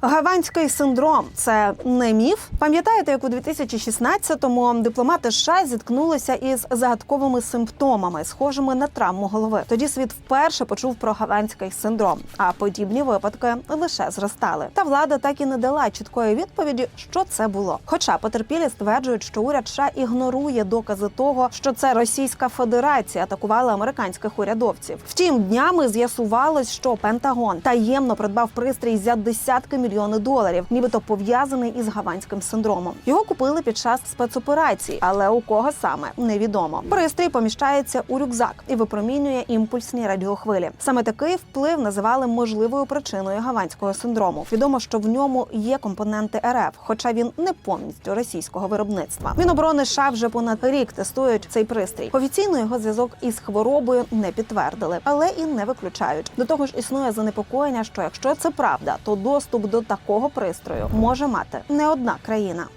Гаванський синдром це не міф. Пам'ятаєте, як у 2016-му дипломати США зіткнулися із загадковими симптомами, схожими на травму голови. Тоді світ вперше почув про гаванський синдром, а подібні випадки лише зростали. Та влада так і не дала чіткої відповіді, що це було. Хоча потерпілі стверджують, що уряд США ігнорує докази того, що це Російська Федерація атакувала американських урядовців. Втім, днями з'ясувалось, що Пентагон таємно придбав пристрій за десятки мільйони доларів, нібито пов'язаний із гаванським синдромом. Його купили під час спецоперації, але у кого саме невідомо. Пристрій поміщається у рюкзак і випромінює імпульсні радіохвилі. Саме такий вплив називали можливою причиною гаванського синдрому. Відомо, що в ньому є компоненти РФ, хоча він не повністю російського виробництва. Міноборони США вже понад рік тестують цей пристрій. Офіційно його зв'язок із хворобою не підтвердили, але і не виключають. До того ж, існує занепокоєння, що якщо це правда, то доступ до такого пристрою може мати не одна країна.